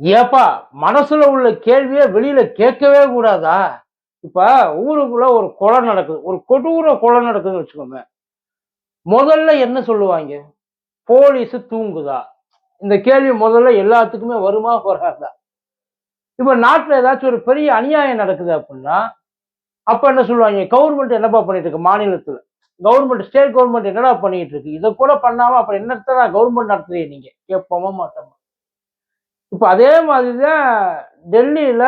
ஏப்பா மனசுல உள்ள கேள்வியை வெளியில கேட்கவே கூடாதா? இப்ப ஊருக்குள்ள ஒரு கொலை நடக்குது. ஒரு கொடூர கொலை நடக்குதுன்னு வச்சுக்கோங்க முதல்ல என்ன சொல்லுவாங்க? போலீஸ் தூங்குதா? இந்த கேள்வி முதல்ல எல்லாத்துக்குமே வருமா வராதா? இப்ப நாட்டுல ஏதாச்சும் ஒரு பெரிய அநியாயம் நடக்குது அப்படின்னா அப்ப என்ன சொல்லுவாங்க? கவர்மெண்ட் என்னப்பா பண்ணிட்டு இருக்கு? மாநிலத்துல. கவர்மெண்ட் ஸ்டேட் கவர்மெண்ட் என்னடா பண்ணிட்டு இருக்கு? இதை கூட பண்ணாம அப்புறம் என்னத்தான் கவர்மெண்ட் நடத்துறீங்க நீங்க? கேட்போமா மாட்டோமா? இப்போ அதே மாதிரி தான் டெல்லியில்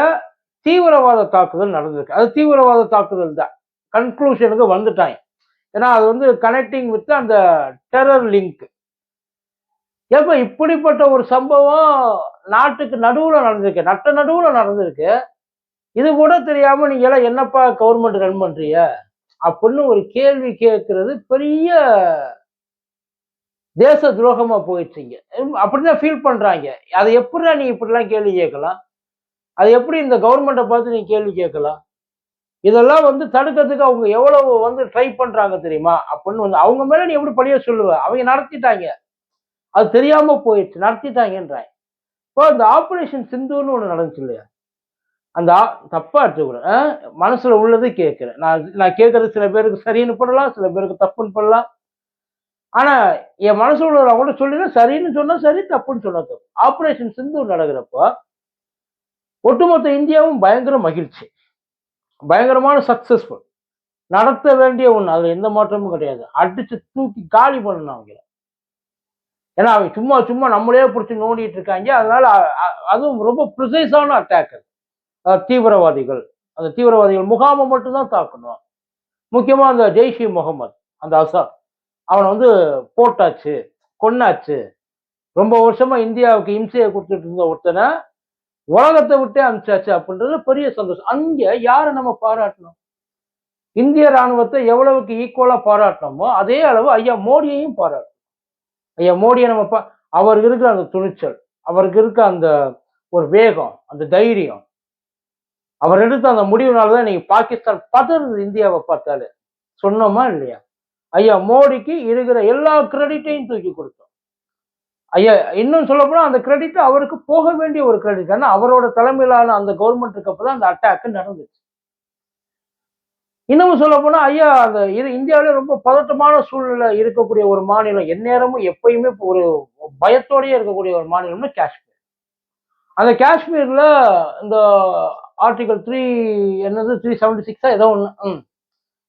தீவிரவாத தாக்குதல் நடந்திருக்கு. அது தீவிரவாத தாக்குதல் தான். கன்க்ளூஷனுக்கு வந்துட்டாங்க. ஏன்னா அது வந்து கனெக்டிங் வித் அந்த டெரர் லிங்க் ஏப்ப இப்படிப்பட்ட ஒரு சம்பவம் நாட்டுக்கு நடுவில் நடந்திருக்கு. நட்ட நடுவில் நடந்திருக்கு. இது கூட தெரியாம நீங்க எல்லாம் என்னப்பா கவர்மெண்ட் ரன் பண்றீங்க? அப்படின்னு ஒரு கேள்வி கேட்கறது பெரிய தேச துரோகமா போயிடுச்சுங்க அப்படிதான் ஃபீல் பண்றாங்க. அதை எப்படிடா நீ இப்படிலாம் கேள்வி கேட்கலாம்? அது எப்படி இந்த கவர்மெண்ட்டை பார்த்து நீ கேள்வி கேட்கலாம்? இதெல்லாம் வந்து தடுக்கிறதுக்கு அவங்க எவ்வளவு வந்து ட்ரை பண்றாங்க தெரியுமா? அப்படின்னு வந்து அவங்க மேல நீ எப்படி பழிய சொல்லுவ? அவங்க நடத்திட்டாங்க. அது தெரியாம போயிடுச்சு. நடத்திட்டாங்கன்றாங்க. இப்போ இந்த ஆப்ரேஷன் சிந்துன்னு ஒன்று நடந்துச்சு இல்லையா? அந்த தப்பா எடுத்துக்கூடாது ஆ? மனசுல உள்ளது கேட்கிறேன். நான் நான் கேட்கறது சில பேருக்கு சரின்னு பண்ணலாம் சில பேருக்கு தப்புன்னு பண்ணலாம் ஆனா என் மனசு உள்ளவரை கூட சொல்லினா சரின்னு சொன்னா சரி தப்புன்னு சொன்னா தப்பு. ஆப்ரேஷன் சிந்து நடக்கிறப்போ ஒட்டுமொத்த இந்தியாவும் பயங்கர மகிழ்ச்சி. பயங்கரமான சக்சஸ்ஃபுல் நடத்த வேண்டிய ஒண்ணு அதுல எந்த மாற்றமும் கிடையாது. அடிச்சு தூக்கி காலி பண்ணணும் அவங்க ஏன்னா அவங்க சும்மா சும்மா நம்மளே பிடிச்சி நோண்டிட்டு இருக்காங்க. அதனால அதுவும் ரொம்ப ப்ரிசைஸான அட்டாக் தீவிரவாதிகள். அந்த தீவிரவாதிகள் முகாமை மட்டும்தான் தாக்கணும். முக்கியமா அந்த ஜெய்ஷி முகமது அந்த அசாத் அவனை வந்து போட்டாச்சு கொன்னாச்சு. ரொம்ப வருஷமா இந்தியாவுக்கு இம்சையை கொடுத்துட்டு இருந்த ஒருத்தனை உலகத்தை விட்டே அனுப்பிச்சாச்சு அப்படின்றது பெரிய சந்தோஷம். அங்க யாரை நம்ம பாராட்டணும்? இந்திய ராணுவத்தை எவ்வளவுக்கு ஈக்குவலா பாராட்டணுமோ அதே அளவு ஐயா மோடியையும் பாராட்டணும். ஐயா மோடியை நம்ம பா அவருக்கு இருக்கிற அந்த துணிச்சல் அவருக்கு இருக்க அந்த ஒரு வேகம் அந்த தைரியம் அவர் எடுத்த அந்த முடிவுனால தான் இன்னைக்கு பாகிஸ்தான் பதறுது இந்தியாவை பார்த்தாலே. சொன்னோமா இல்லையா? ஐயா மோடிக்கு இருக்கிற எல்லா கிரெடிட்டையும் தூக்கி கொடுத்தோம். ஐயா இன்னும் சொல்ல அந்த கிரெடிட் அவருக்கு போக வேண்டிய ஒரு கிரெடிட் ஏன்னா அவரோட தலைமையிலான அந்த கவர்மெண்ட்டுக்கு அப்போ தான் அந்த அட்டாக்கு நடந்துச்சு. இன்னமும் சொல்ல போனா ஐயா அந்த இது இந்தியாவிலே ரொம்ப பதட்டமான சூழ்நிலை இருக்கக்கூடிய ஒரு மாநிலம் எந்நேரமும் எப்பயுமே ஒரு பயத்தோடயே இருக்கக்கூடிய ஒரு மாநிலம்னு காஷ்மீர். அந்த காஷ்மீர்ல இந்த ஆர்டிகல் த்ரீ என்னது த்ரீ செவன்டி சிக்ஸா ஏதோ ஒன்று ம்.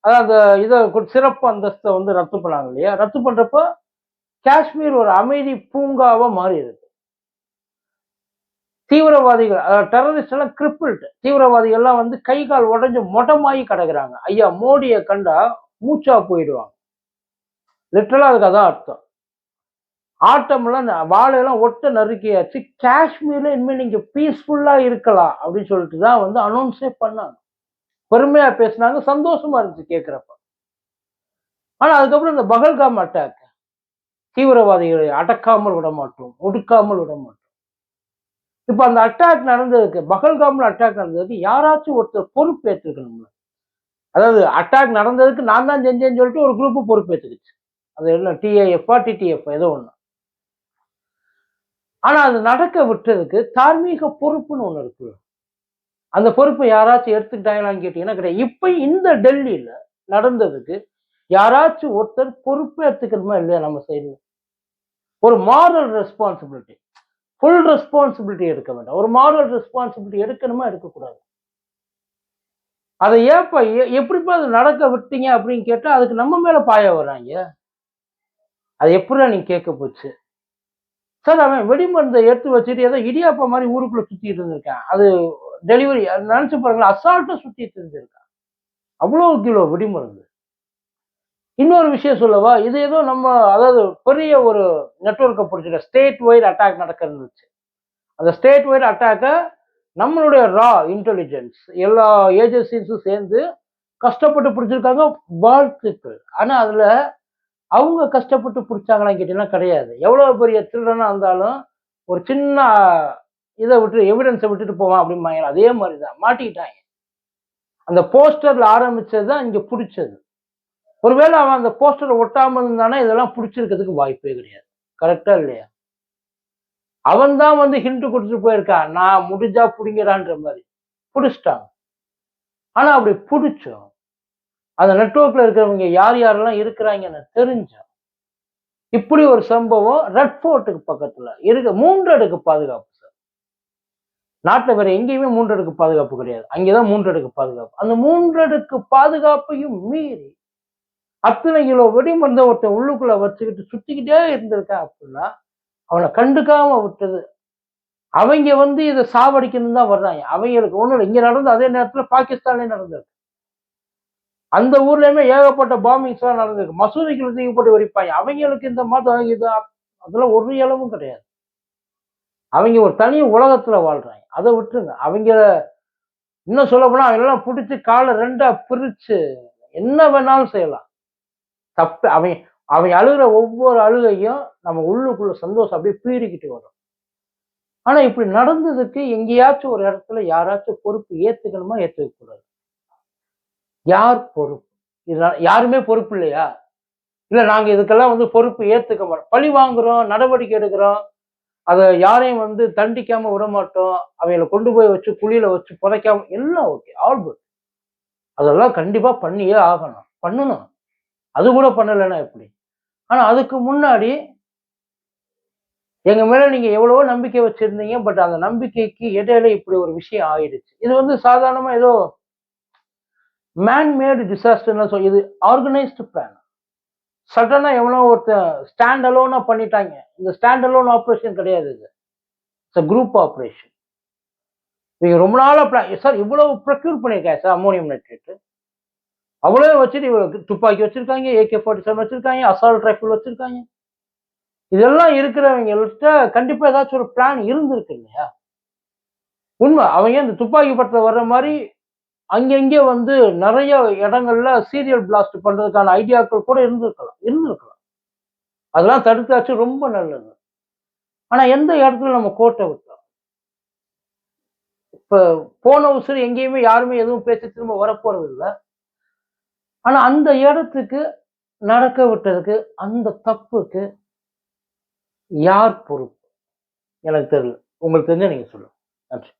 அதான் அந்த இதை சிறப்பு அந்தஸ்தை வந்து ரத்து பண்ணாங்க இல்லையா? ரத்து பண்றப்ப காஷ்மீர் ஒரு அமைதி பூங்காவாக மாறி இருக்கு தீவிரவாதிகள் அதாவது டெரரிஸ்ட் எல்லாம் கிரிப்பிள்டு தீவிரவாதிகள் எல்லாம் வந்து கை கால் உடஞ்சு மொட்டமாகி கிடக்குறாங்க. ஐயா மோடியை கண்டா மூச்சா போயிடுவாங்க. லிட்டலாக அதுக்கு அதான் அர்த்தம். ஆட்டம்லாம் வாழையெல்லாம் ஒட்ட நறுக்கியாச்சு. காஷ்மீர்ல இனிமேல் நீங்க பீஸ்ஃபுல்லா இருக்கலாம் அப்படின்னு சொல்லிட்டு தான் வந்து அனௌன்ஸே பண்ணாங்க. பெருமையா பேசினாங்க சந்தோஷமா இருந்துச்சு கேட்குறப்ப ஆனா அதுக்கப்புறம் இந்த பகல்காம் அட்டாக் தீவிரவாதிகளை அடக்காமல் விட மாட்டோம் ஒடுக்காமல் விட மாட்டோம். இப்ப அந்த அட்டாக் நடந்ததுக்கு பகல்காம்ல அட்டாக் நடந்ததுக்கு யாராச்சும் ஒருத்தர் பொறுப்பேற்றுக்கணும்ல அதாவது அட்டாக் நடந்ததுக்கு நான் தான் செஞ்சேன்னு சொல்லிட்டு ஒரு குரூப் பொறுப்பேற்றுக்குச்சு அது என்ன டிஏஎஃப்ஆ டிடிஎஃப் ஏதோ ஒன்று ஆனா அது நடக்க விட்டதுக்கு தார்மீக பொறுப்புன்னு ஒன்று இருக்கு. அந்த பொறுப்பை யாராச்சும் எடுத்துக்கிட்டாங்களான்னு கேட்டீங்கன்னா கிடையாது. இப்போ இந்த டெல்லியில நடந்ததுக்கு யாராச்சும் ஒருத்தர் பொறுப்பேற்றுக்கணுமா இல்லையா நம்ம சைடில் ஒரு மாரல் ரெஸ்பான்சிபிலிட்டி ஃபுல் ரெஸ்பான்சிபிலிட்டி எடுக்க வேண்டாம். ஒரு மாரல் ரெஸ்பான்சிபிலிட்டி எடுக்கணுமா எடுக்கக்கூடாது? அதை ஏப்பா எப்படிப்பா அது நடக்க விட்டீங்க அப்படின்னு கேட்டால் அதுக்கு நம்ம மேலே பாய வர்றாங்க. அது எப்படிலாம் நீ கேட்க போச்சு? சார் அவன் வெடிமருந்தை எடுத்து வச்சுட்டு ஏதோ இடியாப்பா மாதிரி ஊருக்குள்ளே சுற்றிட்டு இருந்திருக்கான். அது டெலிவரி நினைச்சு பாருங்களேன் அசால்ட்டா சுற்றி இருந்திருக்கான் அவ்வளோ கிலோ வெடிமருந்து. இன்னொரு விஷயம் சொல்லவா இது ஏதோ நம்ம அதாவது பெரிய ஒரு நெட்ஒர்க்கை பிடிச்சிட்ட ஸ்டேட் வைட் அட்டாக் நடக்க இருந்துச்சு அந்த ஸ்டேட் வைட் அட்டாக்கை நம்மளுடைய ரா இன்டெலிஜென்ஸ் எல்லா ஏஜென்சிஸும் சேர்ந்து கஷ்டப்பட்டு பிடிச்சிருக்காங்க வாழ்த்துக்கள். ஆனால் அதில் அவங்க கஷ்டப்பட்டு பிடிச்சாங்களான்னு கேட்டீங்கன்னா கிடையாது. எவ்வளோ பெரிய திருடனாக இருந்தாலும் ஒரு சின்ன இதை விட்டு எவிடன்ஸை விட்டுட்டு போவான் அப்படிம்பாங்க அதே மாதிரி தான் மாட்டிக்கிட்டாங்க. அந்த போஸ்டர்ல ஆரம்பிச்சது தான் இங்க பிடிச்சது. ஒருவேளை அவன் அந்த போஸ்டரை ஒட்டாம இருந்தானா இதெல்லாம் பிடிச்சிருக்கிறதுக்கு வாய்ப்பே கிடையாது. கரெக்டா இல்லையா? அவன் தான் வந்து ஹிண்ட் கொடுத்துட்டு போயிருக்கான். நான் முடிஞ்சா பிடிங்கிறான்ற மாதிரி. பிடிச்சிட்டாங்க ஆனா அப்படி புடிச்சோம். அந்த நெட்வொர்க்ல இருக்கிறவங்க யார் யாரெல்லாம் இருக்கிறாங்கன்னு தெரிஞ்சோம். இப்படி ஒரு சம்பவம் ரெட் ஃபோர்ட்டுக்கு பக்கத்துல இருக்க. மூன்று அடுக்கு பாதுகாப்பு. நாட்டில் வேற எங்கேயுமே மூன்றடுக்கு பாதுகாப்பு கிடையாது. அங்கேதான் மூன்றடுக்கு பாதுகாப்பு. அந்த மூன்றடுக்கு பாதுகாப்பையும் மீறி அத்தனை கிலோ வெடிமருந்த ஒருத்தன் உள்ளுக்குள்ள வச்சுக்கிட்டு சுத்திக்கிட்டே இருந்திருக்கான் அப்படின்னா அவனை கண்டுக்காம விட்டது. அவங்க வந்து இதை சாவடிக்கணும் தான் வர்றாங்க. அவங்களுக்கு ஒண்ணும் இங்க நடந்து அதே நேரத்துல பாகிஸ்தான்லயே நடந்திருக்கு. அந்த ஊர்லயுமே ஏகப்பட்ட பாம்பிங்ஸ் எல்லாம் நடந்திருக்கு. மசூதிக்குள்ள தூக்கி போட்டு வெடிப்பாங்க. அவங்களுக்கு இந்த மதம் இது அதெல்லாம் ஒரு இளவும் கிடையாது. அவங்க ஒரு தனி உலகத்தில் வாழ்கிறாங்க அதை விட்டுருங்க. அவங்க இன்னும் சொல்ல போனால் அவங்க எல்லாம் பிடிச்சி காலை ரெண்டாக பிரித்து என்ன வேணாலும் செய்யலாம். தப்பு அவன் அவன் அழுகிற ஒவ்வொரு அழுகையும் நம்ம உள்ளுக்குள்ள சந்தோஷம் அப்படியே பீறிக்கிட்டு வரும். ஆனால் இப்படி நடந்ததுக்கு எங்கேயாச்சும் ஒரு இடத்துல யாராச்சும் பொறுப்பு ஏற்றுக்கணுமா ஏற்றுக்கக்கூடாது யார் பொறுப்பு? இதனால் யாருமே பொறுப்பு இல்லையா? இல்லை நாங்கள் இதுக்கெல்லாம் வந்து பொறுப்பு ஏற்றுக்க மாட்டோம். பழி வாங்குறோம் நடவடிக்கை எடுக்கிறோம் அதை யாரையும் வந்து தண்டிக்காம விட மாட்டோம் கொண்டு போய் வச்சு குழியில வச்சு புதைக்காம எல்லாம் ஓகே ஆல் குட் அதெல்லாம் கண்டிப்பா பண்ணியே ஆகணும் பண்ணணும். அது கூட பண்ணலைன்னா எப்படி? ஆனா அதுக்கு முன்னாடி எங்க மேல நீங்க எவ்வளவோ நம்பிக்கை வச்சிருந்தீங்க பட் அந்த நம்பிக்கைக்கு இடையில இப்படி ஒரு விஷயம் ஆயிடுச்சு. இது வந்து சாதாரணமா ஏதோ மேன்மேடு டிசாஸ்டர்னு சொல்லி இது ஆர்கனைஸ்டு பிளான் சடனாக எவ்வளோ ஒருத்தன் ஸ்டாண்ட் அலோனாக பண்ணிட்டாங்க. இந்த ஸ்டாண்ட் அலோன் ஆப்ரேஷன் கிடையாது இது. இட்ஸ் குரூப் ஆப்ரேஷன் இவங்க ரொம்ப நாளாக பிளான் சார் இவ்வளோ ப்ரொக்யூர் பண்ணியிருக்காங்க சார் அமோனியம் நைட்ரேட்டு அவ்வளோ வச்சுட்டு இவ்வளோ துப்பாக்கி வச்சிருக்காங்க ஏகே ஃபார்ட்டி செவன் வச்சுருக்காங்க அசால்ட் ரைஃபிள் வச்சுருக்காங்க. இதெல்லாம் இருக்கிறவங்கள்ட்ட கண்டிப்பாக ஏதாச்சும் ஒரு பிளான் இருந்திருக்கு இல்லையா? உண்மை அவங்க இந்த துப்பாக்கி படத்தில் வர்ற மாதிரி அங்கங்கே வந்து நிறைய இடங்கள்ல சீரியல் பிளாஸ்ட் பண்றதுக்கான ஐடியாக்கள் கூட இருந்திருக்கலாம் இருந்திருக்கலாம். அதெல்லாம் தடுத்தாச்சு ரொம்ப நல்லது. ஆனா எந்த இடத்துல நம்ம கோட்டை விட்டோம்? இப்ப போன உசுறு எங்கேயுமே யாருமே எதுவும் பேசி திரும்ப வரப்போறது இல்லை. ஆனா அந்த இடத்துக்கு நடக்க விட்டதுக்கு அந்த தப்புக்கு யார் பொறுப்பு? எனக்கு தெரியல உங்களுக்கு தெரிஞ்ச நீங்க சொல்லுங்க. நன்றி.